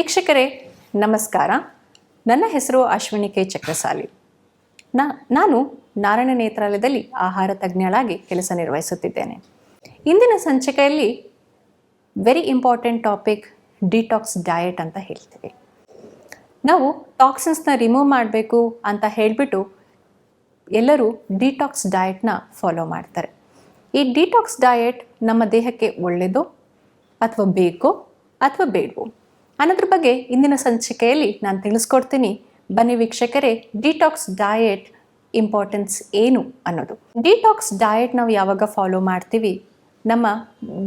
ವೀಕ್ಷಕರೇ, ನಮಸ್ಕಾರ. ನನ್ನ ಹೆಸರು ಅಶ್ವಿನಿ ಕೆ. ಚಕ್ರಸಾಲಿ. ನಾ, ನಾನು ನಾರಾಯಣ ನೇತ್ರಾಲಯದಲ್ಲಿ ಆಹಾರ ತಜ್ಞಳಾಗಿ ಕೆಲಸ ನಿರ್ವಹಿಸುತ್ತಿದ್ದೇನೆ. ಇಂದಿನ ಸಂಚಿಕೆಯಲ್ಲಿ very important topic detox diet ಅಂತ ಹೇಳ್ತೀವಿ. ನಾವು ಟಾಕ್ಸಿನ್ಸ್ನ ರಿಮೂವ್ ಮಾಡಬೇಕು ಅಂತ ಹೇಳಿಬಿಟ್ಟು ಎಲ್ಲರೂ ಡಿಟಾಕ್ಸ್ ಡಯಟ್ನ ಫಾಲೋ ಮಾಡ್ತಾರೆ. ಈ ಡಿಟಾಕ್ಸ್ ಡಯಟ್ ನಮ್ಮ ದೇಹಕ್ಕೆ ಒಳ್ಳೆಯದು ಅಥವಾ ಬೇಕೋ ಅಥವಾ ಬೇಡವೋ? ಅನ್ನೋದ್ರ ಬಗ್ಗೆ ಇಂದಿನ ಸಂಚಿಕೆಯಲ್ಲಿ ನಾನು ತಿಳಿಸ್ಕೊಡ್ತೀನಿ. ಬನ್ನಿ ವೀಕ್ಷಕರೇ ಡಿಟಾಕ್ಸ್ ಡಯೆಟ್ ಇಂಪಾರ್ಟೆನ್ಸ್ ಏನು ಅನ್ನೋದು. ಡಿಟಾಕ್ಸ್ ಡಯೆಟ್ ನಾವು ಯಾವಾಗ ಫಾಲೋ ಮಾಡ್ತೀವಿ? ನಮ್ಮ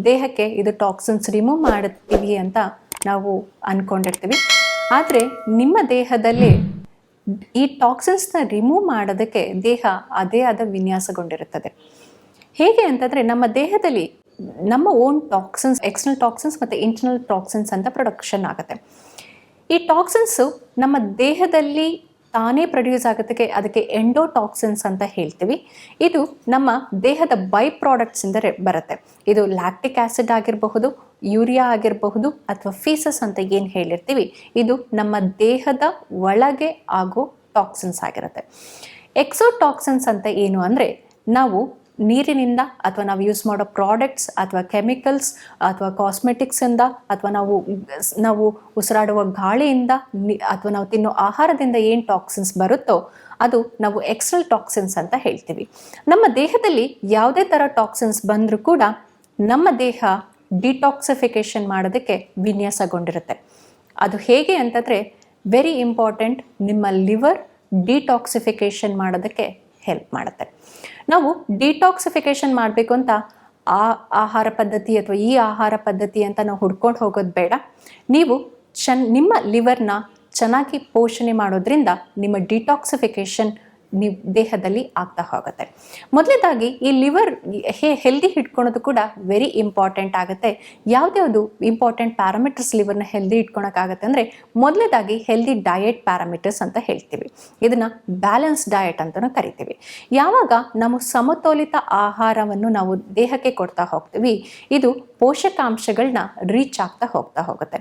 ದೇಹಕ್ಕೆ ಇದು ಟಾಕ್ಸಿನ್ಸ್ ರಿಮೂವ್ ಮಾಡ್ತೀವಿ ಅಂತ ನಾವು ಅಂದ್ಕೊಂಡಿರ್ತೀವಿ ಆದರೆ ನಿಮ್ಮ ದೇಹದಲ್ಲಿ ಈ ಟಾಕ್ಸಿನ್ಸ್ನ ರಿಮೂವ್ ಮಾಡೋದಕ್ಕೆ ದೇಹ ಅದೇ ಆದ ವಿನ್ಯಾಸಗೊಂಡಿರುತ್ತದೆ. ಹೇಗೆ ಅಂತಂದರೆ ನಮ್ಮ ದೇಹದಲ್ಲಿ ನಮ್ಮ ಓನ್ ಟಾಕ್ಸಿನ್ಸ್ ಎಕ್ಸ್ಟರ್ನಲ್ ಟಾಕ್ಸಿನ್ಸ್ ಮತ್ತು ಇಂಟರ್ನಲ್ ಟಾಕ್ಸಿನ್ಸ್ ಅಂತ ಪ್ರೊಡಕ್ಷನ್ ಆಗುತ್ತೆ. ಈ ಟಾಕ್ಸಿನ್ಸು ನಮ್ಮ ದೇಹದಲ್ಲಿ ತಾನೇ ಪ್ರೊಡ್ಯೂಸ್ ಆಗೋದಕ್ಕೆ ಅದಕ್ಕೆ ಎಂಡೋ ಟಾಕ್ಸಿನ್ಸ್ ಅಂತ ಹೇಳ್ತೀವಿ. ಇದು ನಮ್ಮ ದೇಹದ ಬೈ ಪ್ರಾಡಕ್ಟ್ಸಿಂದ ಬರುತ್ತೆ. ಇದು ಲ್ಯಾಕ್ಟಿಕ್ ಆ್ಯಸಿಡ್ ಆಗಿರಬಹುದು ಯೂರಿಯಾ ಆಗಿರಬಹುದು ಅಥವಾ ಫೀಸಸ್ ಅಂತ ಏನು ಹೇಳಿರ್ತೀವಿ. ಇದು ನಮ್ಮ ದೇಹದ ಒಳಗೆ ಆಗೋ ಟಾಕ್ಸಿನ್ಸ್ ಆಗಿರುತ್ತೆ. ಎಕ್ಸೋ ಟಾಕ್ಸಿನ್ಸ್ ಅಂತ ಏನು ಅಂದರೆ ನಾವು ನೀರಿನಿಂದ ಅಥವಾ ನಾವು ಯೂಸ್ ಮಾಡೋ ಪ್ರಾಡಕ್ಟ್ಸ್ ಅಥವಾ ಕೆಮಿಕಲ್ಸ್ ಅಥವಾ ಕಾಸ್ಮೆಟಿಕ್ಸಿಂದ ಅಥವಾ ನಾವು ನಾವು ಉಸಿರಾಡುವ ಗಾಳಿಯಿಂದ ಅಥವಾ ನಾವು ತಿನ್ನೋ ಆಹಾರದಿಂದ ಏನು ಟಾಕ್ಸಿನ್ಸ್ ಬರುತ್ತೋ ಅದು ನಾವು ಎಕ್ಸ್ಟ್ರಲ್ ಟಾಕ್ಸಿನ್ಸ್ ಅಂತ ಹೇಳ್ತೀವಿ. ನಮ್ಮ ದೇಹದಲ್ಲಿ ಯಾವುದೇ ಥರ ಟಾಕ್ಸಿನ್ಸ್ ಬಂದರೂ ಕೂಡ ನಮ್ಮ ದೇಹ ಡಿಟಾಕ್ಸಿಫಿಕೇಶನ್ ಮಾಡೋದಕ್ಕೆ ವಿನ್ಯಾಸಗೊಂಡಿರುತ್ತೆ. ಅದು ಹೇಗೆ ಅಂತಂದರೆ ವೆರಿ ಇಂಪಾರ್ಟೆಂಟ್ ನಿಮ್ಮ ಲಿವರ್ ಡಿಟಾಕ್ಸಿಫಿಕೇಶನ್ ಮಾಡೋದಕ್ಕೆ ಹೆಲ್ಪ್ ಮಾಡುತ್ತೆ. ನಾವು ಡಿಟಾಕ್ಸಿಫಿಕೇಶನ್ ಮಾಡಬೇಕು ಅಂತ ಆ ಆಹಾರ ಪದ್ಧತಿ ಅಥವಾ ಈ ಆಹಾರ ಪದ್ಧತಿ ಅಂತ ನಾವು ಹುಡ್ಕೊಂಡು ಹೋಗೋದು ಬೇಡ. ನೀವು ಚೆನ್ನ ನಿಮ್ಮ ಲಿವರ್ನ ಚೆನ್ನಾಗಿ ಪೋಷಣೆ ಮಾಡೋದ್ರಿಂದ ನಿಮ್ಮ ಡಿಟಾಕ್ಸಿಫಿಕೇಶನ್ ನೀವು ದೇಹದಲ್ಲಿ ಆಗ್ತಾ ಹೋಗುತ್ತೆ. ಮೊದಲನೇದಾಗಿ ಈ ಲಿವರ್ ಹೇ ಹೆಲ್ದಿ ಇಟ್ಕೊಳೋದು ಕೂಡ ವೆರಿ ಇಂಪಾರ್ಟೆಂಟ್ ಆಗುತ್ತೆ. ಯಾವ್ದ್ಯಾವುದು ಇಂಪಾರ್ಟೆಂಟ್ ಪ್ಯಾರಾಮೀಟರ್ಸ್ ಲಿವರ್ನ ಹೆಲ್ದಿ ಇಟ್ಕೊಳಕ್ಕಾಗತ್ತೆ ಅಂದರೆ ಮೊದಲನೇದಾಗಿ ಹೆಲ್ದಿ ಡಯಟ್ ಪ್ಯಾರಾಮೀಟರ್ಸ್ ಅಂತ ಹೇಳ್ತೀವಿ. ಇದನ್ನು ಬ್ಯಾಲೆನ್ಸ್ ಡಯಟ್ ಅಂತಲೂ ಕರಿತೀವಿ. ಯಾವಾಗ ನಾವು ಸಮತೋಲಿತ ಆಹಾರವನ್ನು ನಾವು ದೇಹಕ್ಕೆ ಕೊಡ್ತಾ ಹೋಗ್ತೀವಿ, ಇದು ಪೋಷಕಾಂಶಗಳನ್ನ ರೀಚ್ ಆಗ್ತಾ ಹೋಗ್ತಾ ಹೋಗುತ್ತೆ.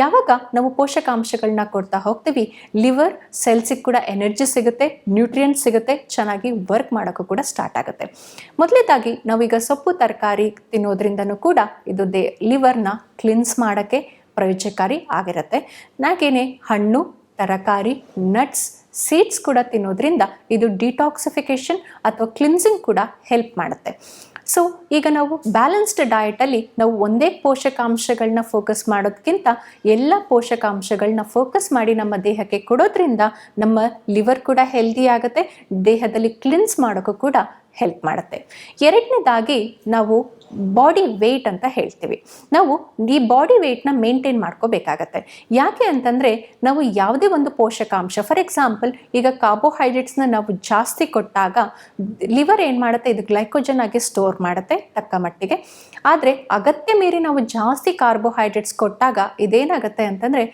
ಯಾವಾಗ ನಾವು ಪೋಷಕಾಂಶಗಳನ್ನ ಕೊಡ್ತಾ ಹೋಗ್ತೀವಿ ಲಿವರ್ ಸೆಲ್ಸಿಗೆ ಕೂಡ ಎನರ್ಜಿ ಸಿಗುತ್ತೆ ನ್ಯೂಟ್ರಿಯೆಂಟ್ ಸಿಗುತ್ತೆ, ಚೆನ್ನಾಗಿ ವರ್ಕ್ ಮಾಡೋಕ್ಕೂ ಕೂಡ ಸ್ಟಾರ್ಟ್ ಆಗುತ್ತೆ. ಮೊದಲೇದಾಗಿ ನಾವೀಗ ಸೊಪ್ಪು, ತರಕಾರಿ ತಿನ್ನೋದ್ರಿಂದನೂ ಕೂಡ ಇದು ದೇ ಲಿವರ್ನ ಕ್ಲಿನ್ಸ್ ಮಾಡೋಕ್ಕೆ ಪ್ರಯೋಜಕಾರಿ ಆಗಿರುತ್ತೆ. ನಾಗೇನೆ ಹಣ್ಣು, ತರಕಾರಿ ನಟ್ಸ್ ಸೀಡ್ಸ್ ಕೂಡ ತಿನ್ನೋದ್ರಿಂದ ಇದು ಡಿಟಾಕ್ಸಿಫಿಕೇಶನ್ ಅಥವಾ ಕ್ಲಿನ್ಸಿಂಗ್ ಕೂಡ ಹೆಲ್ಪ್ ಮಾಡುತ್ತೆ. ಸೊ ಈಗ ನಾವು ಬ್ಯಾಲೆನ್ಸ್ಡ್ ಡಯಟಲ್ಲಿ ನಾವು ಒಂದೇ ಪೋಷಕಾಂಶಗಳನ್ನ ಫೋಕಸ್ ಮಾಡೋದಕ್ಕಿಂತ ಎಲ್ಲ ಪೋಷಕಾಂಶಗಳನ್ನ ಫೋಕಸ್ ಮಾಡಿ ನಮ್ಮ ದೇಹಕ್ಕೆ ಕೊಡೋದ್ರಿಂದ ನಮ್ಮ ಲಿವರ್ ಕೂಡ ಹೆಲ್ದಿ ಆಗುತ್ತೆ, ದೇಹದಲ್ಲಿ ಕ್ಲಿನ್ಸ್ ಮಾಡೋಕ್ಕೂ ಕೂಡ ಹೆಲ್ಪ್ ಮಾಡುತ್ತೆ. ಎರಡನೇದಾಗಿ ನಾವು ಬಾಡಿ ವೆಯ್ಟ್ ಅಂತ ಹೇಳ್ತೀವಿ. ನಾವು ಈ ಬಾಡಿ ವೆಯ್ಟ್ನ ಮೇಂಟೈನ್ ಮಾಡ್ಕೋಬೇಕಾಗತ್ತೆ. ಯಾಕೆ ಅಂತಂದರೆ ನಾವು ಯಾವುದೇ ಒಂದು ಪೋಷಕಾಂಶ ಫಾರ್ ಎಕ್ಸಾಂಪಲ್ ಈಗ ಕಾರ್ಬೋಹೈಡ್ರೇಟ್ಸ್ನ ನಾವು ಜಾಸ್ತಿ ಕೊಟ್ಟಾಗ ಲಿವರ್ ಏನು ಮಾಡುತ್ತೆ? ಇದು ಗ್ಲೈಕೋಜನ್ ಆಗಿ ಸ್ಟೋರ್ ಮಾಡುತ್ತೆ ತಕ್ಕ ಮಟ್ಟಿಗೆ. ಆದರೆ ಅಗತ್ಯ ಮೀರಿ ನಾವು ಜಾಸ್ತಿ ಕಾರ್ಬೋಹೈಡ್ರೇಟ್ಸ್ ಕೊಟ್ಟಾಗ ಇದೇನಾಗುತ್ತೆ ಅಂತಂದರೆ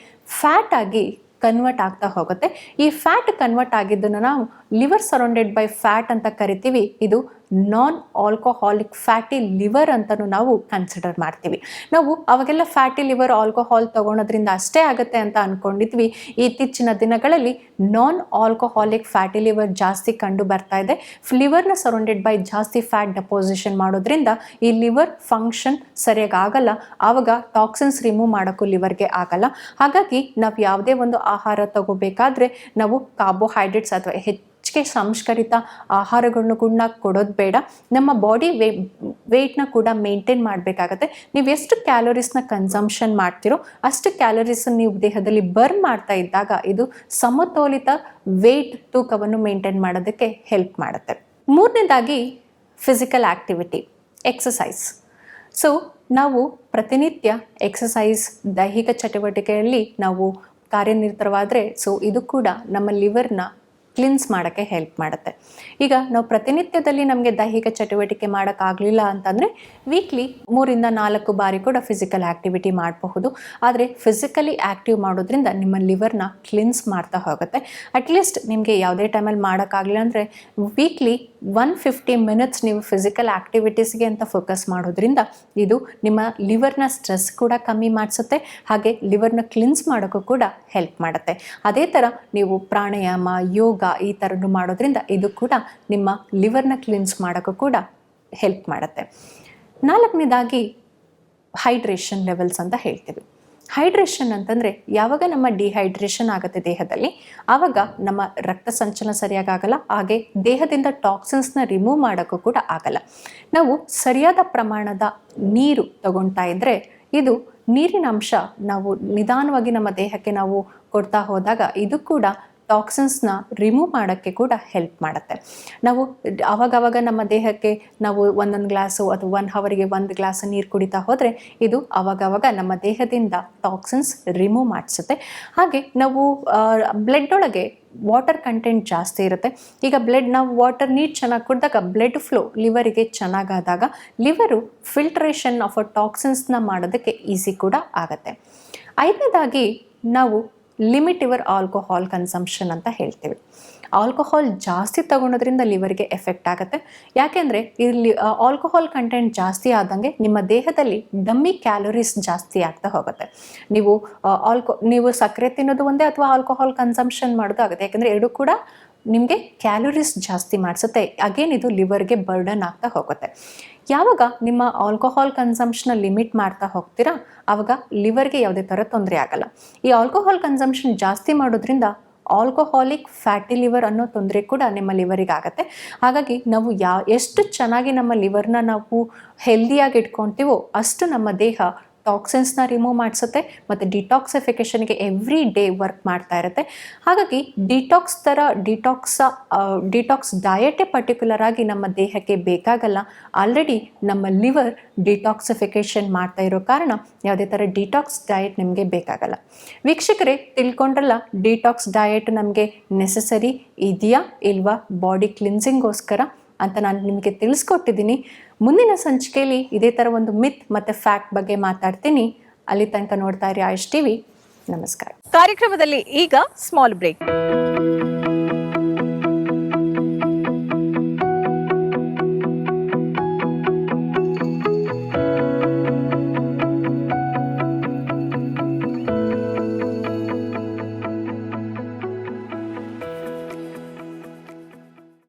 ಫ್ಯಾಟ್ ಆಗಿ ಕನ್ವರ್ಟ್ ಆಗ್ತಾ ಹೋಗುತ್ತೆ. ಈ ಫ್ಯಾಟ್ ಕನ್ವರ್ಟ್ ಆಗಿದ್ದನ್ನು ನಾವು ಲಿವರ್ ಸರೌಂಡೆಡ್ ಬೈ ಫ್ಯಾಟ್ ಅಂತ ಕರಿತೀವಿ. ಇದು ನಾನ್ ಆಲ್ಕೋಹಾಲಿಕ್ ಫ್ಯಾಟಿ ಲಿವರ್ ಅಂತಲೂ ನಾವು ಕನ್ಸಿಡರ್ ಮಾಡ್ತೀವಿ. ನಾವು ಅವಾಗೆಲ್ಲ ಫ್ಯಾಟಿ ಲಿವರ್ ಆಲ್ಕೋಹಾಲ್ ತಗೊಳೋದ್ರಿಂದ ಅಷ್ಟೇ ಆಗುತ್ತೆ ಅಂತ ಅಂದ್ಕೊಂಡಿದ್ವಿ ಇತ್ತೀಚಿನ ದಿನಗಳಲ್ಲಿ ನಾನ್ ಆಲ್ಕೋಹಾಲಿಕ್ ಫ್ಯಾಟಿ ಲಿವರ್ ಜಾಸ್ತಿ ಕಂಡು ಬರ್ತಾ ಇದೆ. ಲಿವರ್ನ ಸರೌಂಡೆಡ್ ಬೈ ಜಾಸ್ತಿ ಫ್ಯಾಟ್ ಡೆಪೋಸಿಷನ್ ಮಾಡೋದ್ರಿಂದ ಈ ಲಿವರ್ ಫಂಕ್ಷನ್ ಸರಿಯಾಗಿ ಆಗಲ್ಲ. ಆವಾಗ ಟಾಕ್ಸಿನ್ಸ್ ರಿಮೂವ್ ಮಾಡೋಕ್ಕೂ ಲಿವರ್ಗೆ ಆಗಲ್ಲ. ಹಾಗಾಗಿ ನಾವು ಯಾವುದೇ ಒಂದು ಆಹಾರ ತಗೋಬೇಕಾದ್ರೆ ನಾವು ಕಾರ್ಬೋಹೈಡ್ರೇಟ್ಸ್ ಅಥವಾ ಹೆಚ್ಚಿಗೆ ಸಂಸ್ಕರಿತ ಆಹಾರಗಳನ್ನು ಕೂಡ ಕೊಡೋದು ಬೇಡ. ನಮ್ಮ ಬಾಡಿ ವೇ ವೆಯ್ಟ್ನ ಕೂಡ ಮೇಂಟೈನ್ ಮಾಡಬೇಕಾಗತ್ತೆ. ನೀವು ಎಷ್ಟು ಕ್ಯಾಲೋರೀಸ್ನ ಕನ್ಸಂಪ್ಷನ್ ಮಾಡ್ತಿರೋ ಅಷ್ಟು ಕ್ಯಾಲೋರೀಸನ್ನು ನೀವು ದೇಹದಲ್ಲಿ ಬರ್ನ್ ಮಾಡ್ತಾ ಇದ್ದಾಗ ಇದು ಸಮತೋಲಿತ ವೆಯ್ಟ್ ತೂಕವನ್ನು ಮೇಂಟೈನ್ ಮಾಡೋದಕ್ಕೆ ಹೆಲ್ಪ್ ಮಾಡುತ್ತೆ. ಮೂರನೇದಾಗಿ ಫಿಸಿಕಲ್ ಆ್ಯಕ್ಟಿವಿಟಿ ಎಕ್ಸಸೈಸ್ ಸೊ ನಾವು ಪ್ರತಿನಿತ್ಯ ಎಕ್ಸಸೈಸ್ ದೈಹಿಕ ಚಟುವಟಿಕೆಯಲ್ಲಿ ನಾವು ಕಾರ್ಯನಿರತವಾದರೆ ಸೊ ಇದು ಕೂಡ ನಮ್ಮ ಲಿವರ್ನ ಕ್ಲಿನ್ಸ್ ಮಾಡೋಕ್ಕೆ ಹೆಲ್ಪ್ ಮಾಡುತ್ತೆ. ಈಗ ನಾವು ಪ್ರತಿನಿತ್ಯದಲ್ಲಿ ನಮಗೆ ದೈಹಿಕ ಚಟುವಟಿಕೆ ಮಾಡೋಕ್ಕಾಗಲಿಲ್ಲ ಅಂತಂದರೆ ವೀಕ್ಲಿ ಮೂರಿಂದ ನಾಲ್ಕು ಬಾರಿ ಕೂಡ ಫಿಸಿಕಲ್ ಆ್ಯಕ್ಟಿವಿಟಿ ಮಾಡಬಹುದು. ಆದರೆ ಫಿಸಿಕಲಿ ಆ್ಯಕ್ಟಿವ್ ಮಾಡೋದ್ರಿಂದ ನಿಮ್ಮ ಲಿವರ್ನ ಕ್ಲಿನ್ಸ್ ಮಾಡ್ತಾ ಹೋಗುತ್ತೆ. ಅಟ್ಲೀಸ್ಟ್ ನಿಮಗೆ ಯಾವುದೇ ಟೈಮಲ್ಲಿ ಮಾಡೋಕ್ಕಾಗಲಿಲ್ಲ ಅಂದರೆ ವೀಕ್ಲಿ ಒನ್ ಫಿಫ್ಟಿ ಮಿನಿಟ್ಸ್ ನೀವು ಫಿಸಿಕಲ್ ಆ್ಯಕ್ಟಿವಿಟೀಸ್ಗೆ ಅಂತ ಫೋಕಸ್ ಮಾಡೋದ್ರಿಂದ ಇದು ನಿಮ್ಮ ಲಿವರ್ನ ಸ್ಟ್ರೆಸ್ ಕೂಡ ಕಮ್ಮಿ ಮಾಡಿಸುತ್ತೆ. ಹಾಗೆ ಲಿವರ್ನ ಕ್ಲಿನ್ಸ್ ಮಾಡೋಕ್ಕೂ ಕೂಡ ಹೆಲ್ಪ್ ಮಾಡುತ್ತೆ. ಅದೇ ಥರ ನೀವು ಪ್ರಾಣಾಯಾಮ, ಯೋಗ ಈ ಥರನೂ ಮಾಡೋದ್ರಿಂದ ಇದು ಕೂಡ ನಿಮ್ಮ ಲಿವರ್ನ ಕ್ಲಿನ್ಸ್ ಮಾಡೋಕ್ಕೂ ಕೂಡ ಹೆಲ್ಪ್ ಮಾಡುತ್ತೆ. ನಾಲ್ಕನೇದಾಗಿ ಹೈಡ್ರೇಷನ್ ಲೆವೆಲ್ಸ್ ಅಂತ ಹೇಳ್ತೀವಿ. ಹೈಡ್ರೇಷನ್ ಅಂತಂದರೆ ಯಾವಾಗ ನಮ್ಮ ಡಿಹೈಡ್ರೇಷನ್ ಆಗುತ್ತೆ ದೇಹದಲ್ಲಿ, ಆವಾಗ ನಮ್ಮ ರಕ್ತ ಸಂಚಲನ ಸರಿಯಾಗಿ ಆಗಲ್ಲ, ಹಾಗೆ ದೇಹದಿಂದ ಟಾಕ್ಸಿನ್ಸ್ನ ರಿಮೂವ್ ಮಾಡೋಕ್ಕೂ ಕೂಡ ಆಗಲ್ಲ. ನಾವು ಸರಿಯಾದ ಪ್ರಮಾಣದ ನೀರು ತಗೊಳ್ತಾ ಇದ್ದರೆ ಇದು ನೀರಿನ ಅಂಶ ನಾವು ನಿಧಾನವಾಗಿ ನಮ್ಮ ದೇಹಕ್ಕೆ ನಾವು ಕೊಡ್ತಾ ಹೋದಾಗ ಇದು ಕೂಡ ಟಾಕ್ಸಿನ್ಸ್ನ ರಿಮೂವ್ ಮಾಡೋಕ್ಕೆ ಕೂಡ ಹೆಲ್ಪ್ ಮಾಡುತ್ತೆ. ನಾವು ಅವಾಗವಾಗ ನಮ್ಮ ದೇಹಕ್ಕೆ ನಾವು ಒಂದೊಂದು ಗ್ಲಾಸು ಅಥವಾ ಒನ್ ಹವರಿಗೆ ಒಂದು ಗ್ಲಾಸ್ ನೀರು ಕುಡಿತಾ ಹೋದರೆ ಇದು ಅವಾಗವಾಗ ನಮ್ಮ ದೇಹದಿಂದ ಟಾಕ್ಸಿನ್ಸ್ ರಿಮೂವ್ ಮಾಡಿಸುತ್ತೆ. ಹಾಗೆ ನಾವು ಬ್ಲಡ್ ಒಳಗೆ ವಾಟರ್ ಕಂಟೆಂಟ್ ಜಾಸ್ತಿ ಇರುತ್ತೆ. ಈಗ ಬ್ಲಡ್ ನಾವು ವಾಟರ್ ನೀರು ಚೆನ್ನಾಗಿ ಕುಡಿದಾಗ ಬ್ಲಡ್ ಫ್ಲೋ ಲಿವರಿಗೆ ಚೆನ್ನಾಗಾದಾಗ ಲಿವರು ಫಿಲ್ಟ್ರೇಷನ್ ಆಫ್ ಅ ಟಾಕ್ಸಿನ್ಸ್ನ ಮಾಡೋದಕ್ಕೆ ಈಸಿ ಕೂಡ ಆಗುತ್ತೆ. ಐದನೇದಾಗಿ ನಾವು ಲಿಮಿಟ್ ಯುವರ್ ಆಲ್ಕೋಹಾಲ್ ಕನ್ಸಂಪ್ಷನ್ ಅಂತ ಹೇಳ್ತೀವಿ. ಆಲ್ಕೋಹಾಲ್ ಜಾಸ್ತಿ ತಗೊಳೋದ್ರಿಂದ ಲಿವರ್ಗೆ ಎಫೆಕ್ಟ್ ಆಗುತ್ತೆ. ಯಾಕೆಂದರೆ ಇಲ್ಲಿ ಆಲ್ಕೋಹಾಲ್ ಕಂಟೆಂಟ್ ಜಾಸ್ತಿ ಆದಂಗೆ ನಿಮ್ಮ ದೇಹದಲ್ಲಿ ಡಮ್ಮಿ ಕ್ಯಾಲೋರೀಸ್ ಜಾಸ್ತಿ ಆಗ್ತಾ ಹೋಗುತ್ತೆ. ನೀವು ಆಲ್ಕೋ, ನೀವು ಸಕ್ಕರೆ ತಿನ್ನೋದು ಒಂದೇ ಅಥವಾ ಆಲ್ಕೋಹಾಲ್ ಕನ್ಸಂಪ್ಷನ್ ಮಾಡೋದು ಆಗುತ್ತೆ. ಯಾಕೆಂದರೆ ಎರಡೂ ಕೂಡ ನಿಮಗೆ ಕ್ಯಾಲೋರೀಸ್ ಜಾಸ್ತಿ ಮಾಡಿಸುತ್ತೆ. ಅಗೇನ್ ಇದು ಲಿವರ್ಗೆ ಬರ್ಡನ್ ಆಗ್ತಾ ಹೋಗುತ್ತೆ. ಯಾವಾಗ ನಿಮ್ಮ ಆಲ್ಕೋಹಾಲ್ ಕನ್ಸಂಪ್ಷನ್ ಲಿಮಿಟ್ ಮಾಡ್ತಾ ಹೋಗ್ತೀರಾ? ಆವಾಗ ಲಿವರ್ಗೆ ಯಾವುದೇ ಥರ ತೊಂದರೆ ಆಗಲ್ಲ. ಈ ಆಲ್ಕೋಹಾಲ್ ಕನ್ಸಂಪ್ಷನ್ ಜಾಸ್ತಿ ಮಾಡೋದ್ರಿಂದ ಆಲ್ಕೋಹಾಲಿಕ್ ಫ್ಯಾಟಿ ಲಿವರ್ ಅನ್ನೋ ತೊಂದರೆ ಕೂಡ ನಿಮ್ಮ ಲಿವರಿಗೆ ಆಗುತ್ತೆ. ಹಾಗಾಗಿ ನಾವು ಯಾ, ಎಷ್ಟು ಚೆನ್ನಾಗಿ ನಮ್ಮ ಲಿವರ್ನ ನಾವು ಹೆಲ್ದಿಯಾಗಿ ಇಟ್ಕೊತೀವೋ ಅಷ್ಟು ನಮ್ಮ ದೇಹ ಟಾಕ್ಸಿನ್ಸ್ನ ರಿಮೂವ್ ಮಾಡಿಸುತ್ತೆ ಮತ್ತು ಡಿಟಾಕ್ಸಿಫಿಕೇಷನ್ಗೆ ಎವ್ರಿ ಡೇ ವರ್ಕ್ ಮಾಡ್ತಾ ಇರುತ್ತೆ. ಹಾಗಾಗಿ ಡಿಟಾಕ್ಸ್ ಥರ ಡಿಟಾಕ್ಸ ಡಿಟಾಕ್ಸ್ ಡಯಟೇ ಪರ್ಟಿಕ್ಯುಲರ್ ಆಗಿ ನಮ್ಮ ದೇಹಕ್ಕೆ ಬೇಕಾಗಲ್ಲ. ಆಲ್ರೆಡಿ ನಮ್ಮ ಲಿವರ್ ಡಿಟಾಕ್ಸಿಫಿಕೇಷನ್ ಮಾಡ್ತಾ ಇರೋ ಕಾರಣ ಯಾವುದೇ ಥರ ಡಿಟಾಕ್ಸ್ ಡಯಟ್ ನಿಮಗೆ ಬೇಕಾಗಲ್ಲ. ವೀಕ್ಷಕರೇ, ತಿಳ್ಕೊಂಡ್ರಲ್ಲ ಡಿಟಾಕ್ಸ್ ಡಯಟ್ ನಮಗೆ ನೆಸೆಸರಿ ಇದೆಯಾ ಇಲ್ವಾ? ಬಾಡಿ ಕ್ಲಿನ್ಸಿಂಗೋಸ್ಕರ ಅಂತ ನಾನು ನಿಮಗೆ ತಿಳಿಸ್ಕೊಟ್ಟಿದ್ದೀನಿ. ಮುಂದಿನ ಸಂಚಿಕೆಯಲ್ಲಿ ಇದೇ ಥರ ಒಂದು ಮಿತ್ ಮತ್ತು ಫ್ಯಾಕ್ಟ್ ಬಗ್ಗೆ ಮಾತಾಡ್ತೀನಿ. ಅಲ್ಲಿ ತನಕ ನೋಡ್ತಾ ಇರಿ ಆಯುಷ್ ಟಿವಿ. ನಮಸ್ಕಾರ. ಕಾರ್ಯಕ್ರಮದಲ್ಲಿ ಈಗ ಸ್ಮಾಲ್ ಬ್ರೇಕ್